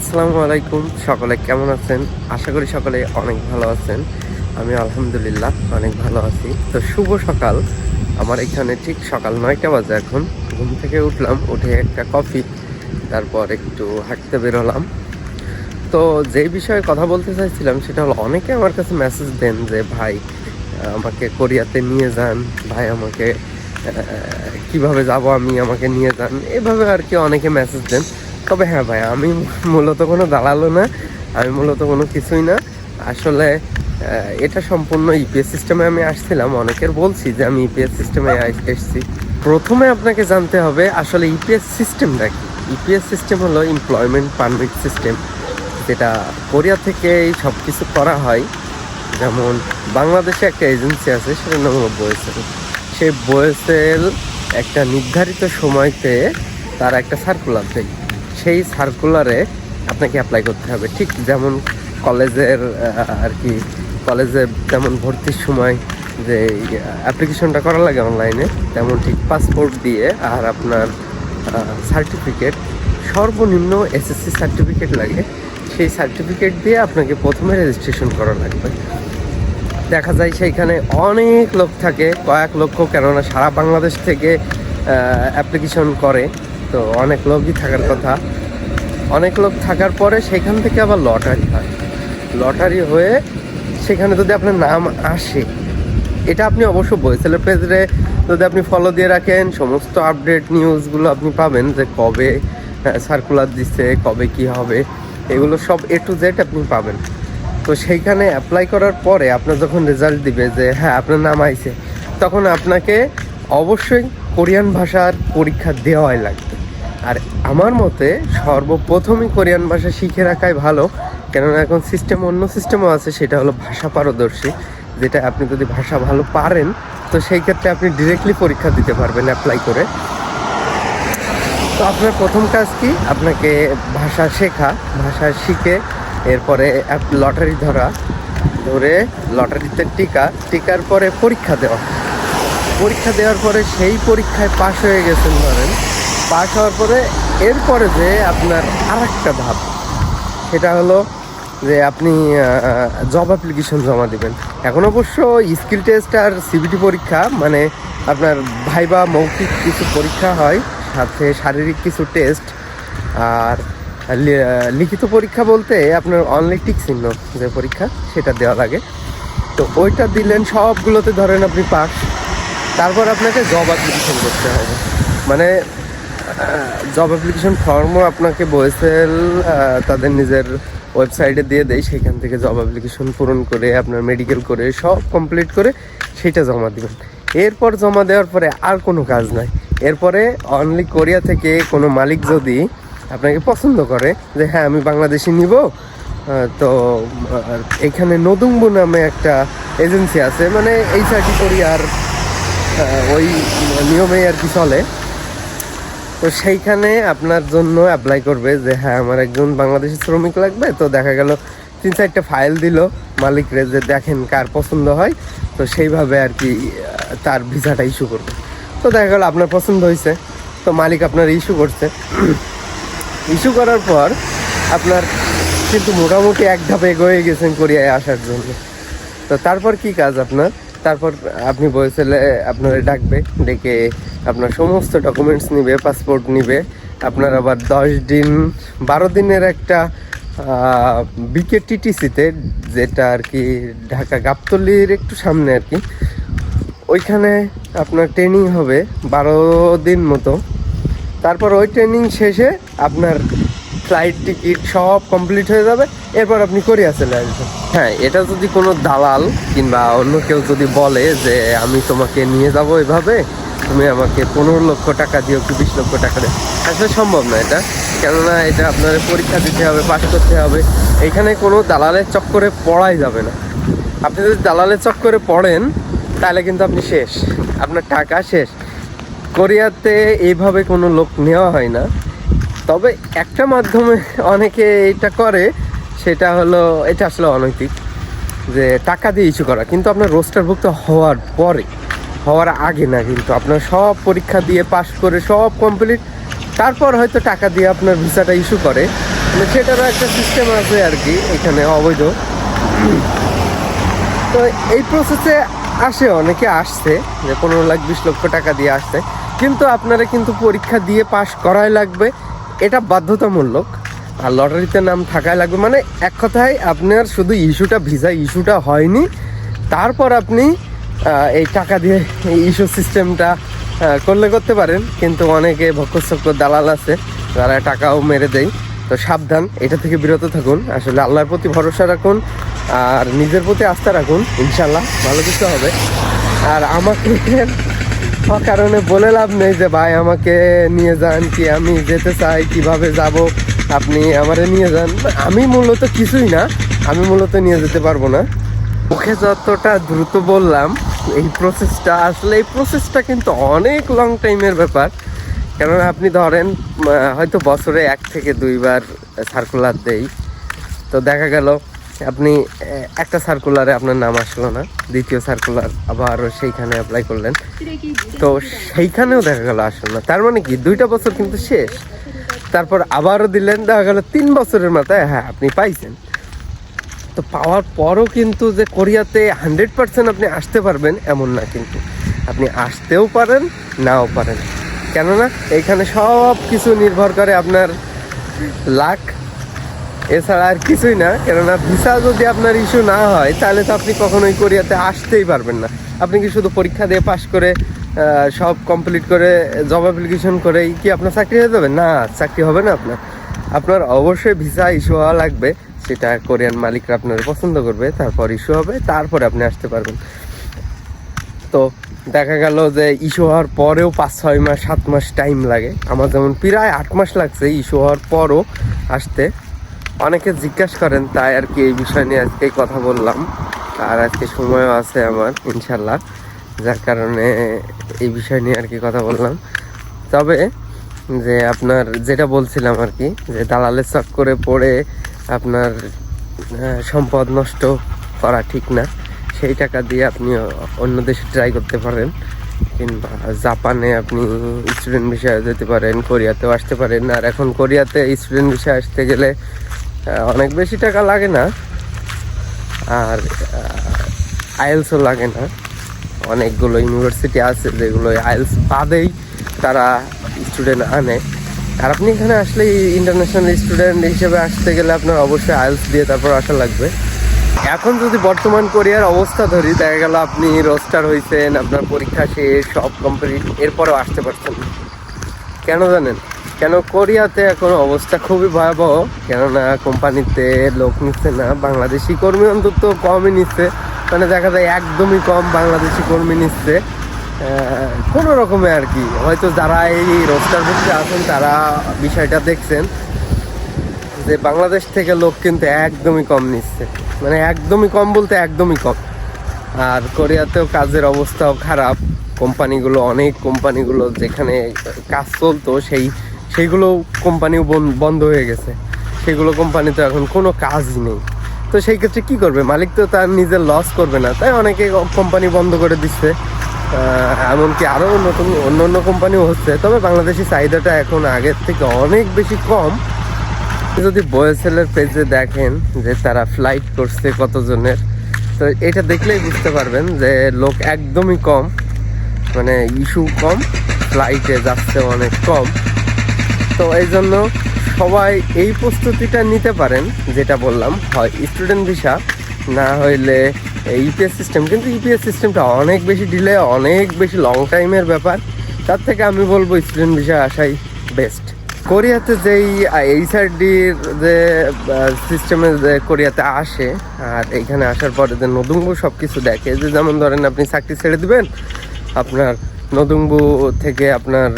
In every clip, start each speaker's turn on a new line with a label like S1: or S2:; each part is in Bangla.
S1: আসসালামু আলাইকুম। সকলে কেমন আছেন? আশা করি সকলে অনেক ভালো আছেন। আমি আলহামদুলিল্লাহ অনেক ভালো আছি। তো শুভ সকাল। আমার এখানে ঠিক সকাল নয়টা বাজে এখন। ঘুম থেকে উঠলাম, উঠে একটা কফি, তারপর একটু হাঁটতে বেরোলাম। তো যেই বিষয়ে কথা বলতে চাইছিলাম, সেটা হলো অনেকে আমার কাছে মেসেজ দেন যে, ভাই, আমাকে কোরিয়াতে নিয়ে যান। ভাই, আমাকে কীভাবে যাব আমি? আমাকে নিয়ে যান। এভাবে আর কি অনেকে মেসেজ দেন। তবে হ্যাঁ ভাই, আমি মূলত কোনো দালালো না, আমি মূলত কোনো কিছুই না। আসলে এটা সম্পূর্ণ ইপিএস সিস্টেমে আমি আসছিলাম, অনেকের বলছি যে আমি ইপিএস সিস্টেমে এসেছি। প্রথমে আপনাকে জানতে হবে, আসলে ইপিএস সিস্টেমটা কি? ইপিএস সিস্টেম হলো এমপ্লয়মেন্ট পারমিট সিস্টেম যেটা কোরিয়া থেকেই সব কিছু করা হয়। যেমন, বাংলাদেশে একটা এজেন্সি আছে, সেটার নাম হলো বোয়েসেল সেই বোয়েসেল একটা নির্ধারিত সময়তে তার একটা সার্কুলার দেয়। সেই সার্কুলারে আপনাকে অ্যাপ্লাই করতে হবে। ঠিক যেমন কলেজের আর কি, কলেজে যেমন ভর্তির সময় যে অ্যাপ্লিকেশনটা করা লাগে অনলাইনে তেমন ঠিক পাসপোর্ট দিয়ে আর আপনার সার্টিফিকেট সর্বনিম্ন এসএসসি সার্টিফিকেট লাগে। সেই সার্টিফিকেট দিয়ে আপনাকে প্রথমে রেজিস্ট্রেশন করা লাগবে। দেখা যায় সেইখানে অনেক লোক থাকে, কয়েক লক্ষ কেননা সারা বাংলাদেশ থেকে অ্যাপ্লিকেশন করে। তো অনেক লোকই থাকার কথা। অনেক লোক থাকার পরে সেখান থেকে আবার লটারি হয়। লটারি হয়ে সেখানে যদি আপনার নাম আসে, এটা আপনি অবশ্য বইসেলের পেজে যদি আপনি ফলো দিয়ে রাখেন, সমস্ত আপডেট নিউজগুলো আপনি পাবেন যে কবে সার্কুলার দিচ্ছে কবে কি হবে, এগুলো সব এ টু জেড আপনি পাবেন। তো সেইখানে অ্যাপ্লাই করার পরে আপনার যখন রেজাল্ট দিবে যে হ্যাঁ আপনার নাম আইছে, তখন আপনাকে অবশ্যই কোরিয়ান ভাষার পরীক্ষা দেওয়াই লাগবে। আর আমার মতে সর্বপ্রথমই কোরিয়ান ভাষা শিখে রাখাই ভালো। কেননা এখন সিস্টেম অন্য সিস্টেমও আছে, সেটা হলো ভাষা পারদর্শী, যেটা আপনি যদি ভাষা ভালো পারেন, তো সেই ক্ষেত্রে আপনি ডিরেক্টলি পরীক্ষা দিতে পারবেন অ্যাপ্লাই করে। তো আপনার প্রথম কাজ কি? আপনাকে ভাষা শেখা, ভাষা শিখে এরপরে লটারি ধরা, ধরে লটারিতে টিকা, টিকার পরে পরীক্ষা দেওয়া। পরীক্ষা দেওয়ার পরে সেই পরীক্ষায় পাশ হয়ে গেছেন ধরেন। পাশ হওয়ার পরে এরপরে যে আপনার আর একটা ধাপ, সেটা হলো যে আপনি জব অ্যাপ্লিকেশন জমা দিবেন। এখন অবশ্য স্কিল টেস্ট আর সিবিটি পরীক্ষা মানে আপনার ভাইবা মৌখিক কিছু পরীক্ষা হয়, সাথে শারীরিক কিছু টেস্ট আর লিখিত পরীক্ষা বলতে আপনার অনলি টিক চিহ্ন যে পরীক্ষা, সেটা দেওয়া লাগে তো ওইটা দিলেন, সবগুলোতে ধরেন আপনি পাস তারপর আপনাকে জব অ্যাপ্লিকেশন করতে হবে। মানে জব অ্যাপ্লিকেশন ফর্মও আপনাকে বয়েসেল তাদের নিজের ওয়েবসাইটে দিয়ে দেয় সেখান থেকে জব অ্যাপ্লিকেশন পূরণ করে আপনার মেডিকেল করে সব কমপ্লিট করে সেটা জমা দিবেন। এরপর জমা দেওয়ার পরে আর কোনো কাজ নাই। এরপরে অনলি কোরিয়া থেকে কোনো মালিক যদি আপনাকে পছন্দ করে যে হ্যাঁ আমি বাংলাদেশি নিব তো এখানে নদুম্বু নামে একটা এজেন্সি আছে মানে এই সার্টি কোরিয়ার আহ, ওই নিয়মে আর কি চলে। তো সেইখানে আপনার জন্য অ্যাপ্লাই করবে যে হ্যাঁ আমার একজন বাংলাদেশি শ্রমিক লাগবে। তো দেখা গেল তিন চারটা ফাইল দিল মালিকরে যে, দেখেন কার পছন্দ হয়। তো সেইভাবে আর কি তার ভিসাটা ইস্যু করবে। তো দেখা গেল আপনার পছন্দ হয়েছে তো মালিক আপনার ইস্যু করছে। ইস্যু করার পর আপনার কিন্তু মোটামুটি এক ধাপ এগোয়ে গেছেন কোরিয়ায় আসার জন্য। তো তারপর কি কাজ আপনার? তারপর আপনি বলেছিলে, আপনার ডাকবে, ডেকে আপনার সমস্ত ডকুমেন্টস নিবে পাসপোর্ট নিবে। আপনার আবার দশ দিন, বারো দিনের একটা বিকে টিটিসিতে যেটা আর কি ঢাকা গাবতলির একটু সামনে আর কি, ওইখানে আপনার ট্রেনিং হবে বারো দিন মতো। তারপর ওই ট্রেনিং শেষে আপনার ফ্লাইট টিকিট সব কমপ্লিট হয়ে যাবে, এরপর আপনি কোরিয়া চলে আসবেন। হ্যাঁ এটা যদি কোনো দালাল কিংবা অন্য কেউ যদি বলে যে আমি তোমাকে নিয়ে যাব এভাবে, তুমি আমাকে পনেরো লক্ষ টাকা দিও কি বিশ লক্ষ টাকা দিও? আসলে সম্ভব না এটা। কেননা এটা আপনার পরীক্ষা দিতে হবে, পাশ করতে হবে। এখানে কোনো দালালের চক্করে পড়াই যাবে না। আপনি যদি দালালের চক্করে পড়েন, তাহলে কিন্তু আপনি শেষ। আপনার টাকা শেষ। কোরিয়াতে এইভাবে কোনো লোক নেওয়া হয় না। তবে একটা মাধ্যমে অনেকে এটা করে, সেটা হলো, এটা আসলে অনৈতিক, যে টাকা দিয়ে ইস্যু করা। কিন্তু আপনার রোস্টারভুক্ত হওয়ার পরে, হওয়ার আগে না কিন্তু, আপনার সব পরীক্ষা দিয়ে পাশ করে সব কমপ্লিট তারপর হয়তো টাকা দিয়ে আপনার ভিসাটা ইস্যু করে। মানে সেটারও একটা সিস্টেম আছে আর কি, এখানে অবৈধ। তো এই প্রসেসে আসে, অনেকে আসছে, যে পনেরো লাখ, বিশ লক্ষ টাকা দিয়ে আসছে। কিন্তু আপনারা কিন্তু পরীক্ষা দিয়ে পাশ করাই লাগবে এটা বাধ্যতামূলক। আর লটারিতে নাম থাকাই লাগবে। মানে এক কথায় আপনার শুধু ইস্যুটা, ভিসা ইস্যুটা হয়নি। তারপর আপনি এই টাকা দিয়ে এই ইস্যু সিস্টেমটা করলে করতে পারেন। কিন্তু অনেকে ভক্ষসক্ষ দালাল আছে, যারা টাকাও মেরে দেয়। তো সাবধান, এটা থেকে বিরত থাকুন। আসলে আল্লাহর প্রতি ভরসা রাখুন, আর নিজের প্রতি আস্থা রাখুন। ইনশাল্লাহ ভালো কিছু হবে। আর আমাকে কারণে বলে লাভ নেই যে, ভাই, আমাকে নিয়ে যান কি? আমি যেতে চাই, কীভাবে যাব? আপনি আমারে নিয়ে যান। আমি মূলত কিছুই না, আমি মূলত নিয়ে যেতে পারব না। ওকে যতটা দ্রুত বললাম, এই প্রসেসটা আসলে, এই প্রসেসটা কিন্তু অনেক লং টাইমের ব্যাপার। কেননা আপনি ধরেন হয়তো বছরে এক থেকে দুইবার সার্কুলার দেই। তো দেখা গেল আপনি একটা সার্কুলারে আপনার নাম আসলো না, দ্বিতীয় সার্কুলার আবার সেইখানে অ্যাপ্লাই করলেন। তো সেইখানেও দেখা গেল আসলো না। তার মানে কি? দুইটা বছর কিন্তু শেষ। তারপর আবারও দিলেন, দেখা গেল তিন বছরের মাথায় হ্যাঁ আপনি পাইছেন। তো পাওয়ার পরও কিন্তু যে কোরিয়াতে হান্ড্রেড পার্সেন্ট আপনি আসতে পারবেন, এমন না কিন্তু। আপনি আসতেও পারেন, নাও পারেন। কেননা, এখানে সব কিছু নির্ভর করে আপনার লাক। এছাড়া আর কিছুই না, কেননা ভিসা যদি আপনার ইস্যু না হয়, তাহলে তো আপনি কখনোই কোরিয়াতে আসতেই পারবেন না। আপনি কি শুধু পরীক্ষা দিয়ে পাশ করে সব কমপ্লিট করে জব অ্যাপ্লিকেশন করেই কি আপনার চাকরি হয়ে যাবে? না, চাকরি হবে না আপনার। আপনার অবশ্যই ভিসা ইস্যু হওয়া লাগবে, সেটা কোরিয়ান মালিকরা আপনার পছন্দ করবে, তারপর ইস্যু হবে, তারপরে আপনি আসতে পারবেন। তো দেখা গেল যে ইস্যু হওয়ার পরেও পাঁচ, ছয় মাস, সাত মাস টাইম লাগে। আমার যেমন প্রায় আট মাস লাগছে ইস্যু হওয়ার পরও আসতে। অনেকে জিজ্ঞাসা করেন, তাই আর কি এই বিষয় নিয়ে আজকে কথা বললাম। আর আজকে সময়ও আছে আমার ইনশাল্লাহ যার কারণে এই বিষয় নিয়ে আর কি কথা বললাম। তবে যে আপনার যেটা বলছিলাম আর কি, যে দালালের চক্করে পড়ে আপনার সম্পদ নষ্ট করা ঠিক না, সেই টাকা দিয়ে আপনি অন্য দেশে ট্রাই করতে পারেন। কিংবা জাপানে আপনি স্টুডেন্ট বিষয়ে যেতে পারেন, কোরিয়াতেও আসতে পারেন। আর এখন কোরিয়াতে স্টুডেন্ট বিষয়ে আসতে গেলে অনেক বেশি টাকা লাগে না। আর আইএলসও লাগে না। অনেকগুলো ইউনিভার্সিটি আছে যেগুলো আইএলস বাদেই তারা স্টুডেন্ট আনে। আর আপনি এখানে আসলে ইন্টারন্যাশনাল স্টুডেন্ট হিসেবে আসতে গেলে আপনার অবশ্যই আইএলস দিয়ে তারপর আসা লাগবে। এখন যদি বর্তমান কোরিয়ার অবস্থা ধরি, দেখা গেল আপনি রোস্টার হয়েছেন আপনার পরীক্ষা শেষ, সব কমপ্লিট এরপরেও আসতে পারছেন কেন জানেন? কেন কোরিয়াতে এখন অবস্থা খুবই ভয়াবহ? কেননা কোম্পানিতে লোক নিচ্ছে না, বাংলাদেশি কর্মী অন্তত কমই নিচ্ছে। মানে দেখা যায় একদমই কম বাংলাদেশি কর্মী নিচ্ছে। কোনো রকমে আর কি। হয়তো যারা এই রোস্টার বুকতে আছেন, তারা বিষয়টা দেখছেন যে বাংলাদেশ থেকে লোক কিন্তু একদমই কম নিচ্ছে। মানে একদমই কম বলতে একদমই কম। আর কোরিয়াতেও কাজের অবস্থাও খারাপ। কোম্পানিগুলো, অনেক কোম্পানিগুলো যেখানে কাজ চলতো, সেই সেইগুলো কোম্পানিও বন- বন্ধ হয়ে গেছে। সেগুলো কোম্পানিতে এখন কোনো কাজই নেই। তো সেই ক্ষেত্রে কি করবে? মালিক তো তার নিজের লস করবে না। তাই অনেকে কোম্পানি বন্ধ করে দিচ্ছে। এমনকি আরও নতুন অন্য অন্য কোম্পানিও হচ্ছে। তবে বাংলাদেশি চাহিদাটা এখন আগের থেকে অনেক বেশি কম। যদি বয়েসেলের পেজে দেখেন যে তারা ফ্লাইট করছে কতজনের, তো এটা দেখলেই বুঝতে পারবেন যে লোক একদমই কম। মানে ইস্যু কম ফ্লাইটে যাচ্ছে অনেক কম। তো এই জন্য সবাই এই প্রস্তুতিটা নিতে পারেন, যেটা বললাম, হয় স্টুডেন্ট ভিসা না হইলে ইপিএস সিস্টেম কিন্তু ইপিএস সিস্টেমটা অনেক বেশি ডিলে অনেক বেশি লং টাইমের ব্যাপার। তার থেকে আমি বলব স্টুডেন্ট ভিসা আসাই বেস্ট কোরিয়াতে যেই এইচআরডির যে সিস্টেমে যে কোরিয়াতে আসে, আর এইখানে আসার পরে যে নতুন সব কিছু দেখে, যে যেমন ধরেন আপনি চাকরি ছেড়ে দিবেন, আপনার নতুনবু থেকে আপনার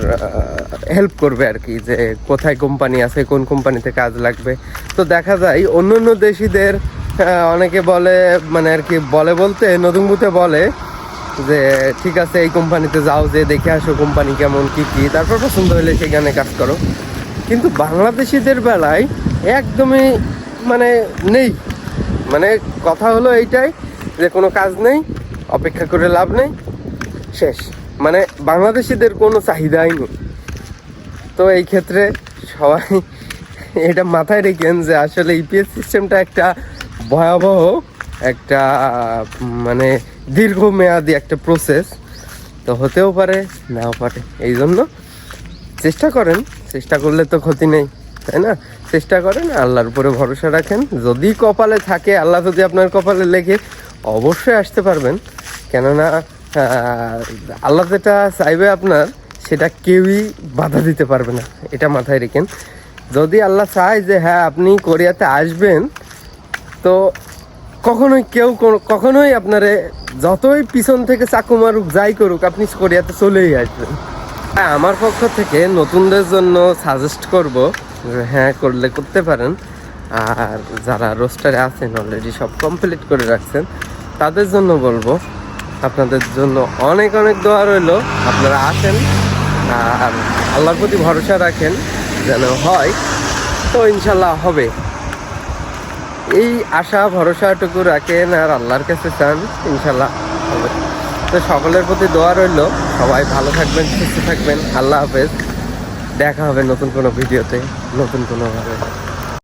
S1: হেল্প করবে আর কি যে কোথায় কোম্পানি আছে, কোন কোম্পানিতে কাজ লাগবে। তো দেখা যায় অন্য অন্য দেশিদের অনেকে বলে মানে আর কি বলে বলতে নতুনবুতে বলে যে, ঠিক আছে, এই কোম্পানিতে যাও, যে দেখে আসো কোম্পানি কেমন, কি কি, তারপর পছন্দ হলে সেখানে কাজ করো। কিন্তু বাংলাদেশিদের বেলায় একদমই মানে নেই। মানে কথা হলো এইটাই যে কোনো কাজ নেই, অপেক্ষা করে লাভ নেই, শেষ। মানে বাংলাদেশিদের কোনো চাহিদাই নেই। তো এই ক্ষেত্রে সবাই এটা মাথায় রেখেন যে আসলে ইপিএস সিস্টেমটা একটা ভয়াবহ একটা মানে দীর্ঘমেয়াদী একটা প্রসেস তো হতেও পারে, নাও পারে। এই জন্য চেষ্টা করেন, চেষ্টা করলে তো ক্ষতি নেই, তাই না? চেষ্টা করেন, আল্লাহর উপরে ভরসা রাখেন। যদি কপালে থাকে, আল্লাহ যদি আপনার কপালে লেখে, অবশ্যই আসতে পারবেন। কেননা আল্লাহ যেটা চাইবে আপনার, সেটা কেউই বাধা দিতে পারবে না। এটা মাথায় রেখেন। যদি আল্লাহ চায় যে হ্যাঁ আপনি কোরিয়াতে আসবেন, তো কখনোই কেউ কখনোই আপনারে যতই পিছন থেকে চাকু মারুক, যাই করুক, আপনি কোরিয়াতে চলেই আসবেন। হ্যাঁ আমার পক্ষ থেকে নতুনদের জন্য সাজেস্ট করব হ্যাঁ করলে করতে পারেন। আর যারা রোস্টারে আছেন অলরেডি সব কমপ্লিট করে রাখছেন, তাদের জন্য বলব আপনাদের জন্য অনেক অনেক দোয়া রইল। আপনারা আসেন আর আল্লাহর প্রতি ভরসা রাখেন যেন হয়। তো ইনশাল্লাহ হবে। এই আশা, ভরসাটুকু রাখেন আর আল্লাহর কাছে চান ইনশাল্লাহ হবে। তো সকলের প্রতি দোয়া রইল। সবাই ভালো থাকবেন, সুস্থ থাকবেন। আল্লাহ হাফেজ। দেখা হবে নতুন কোনো ভিডিওতে, নতুন কোনো ভাবে।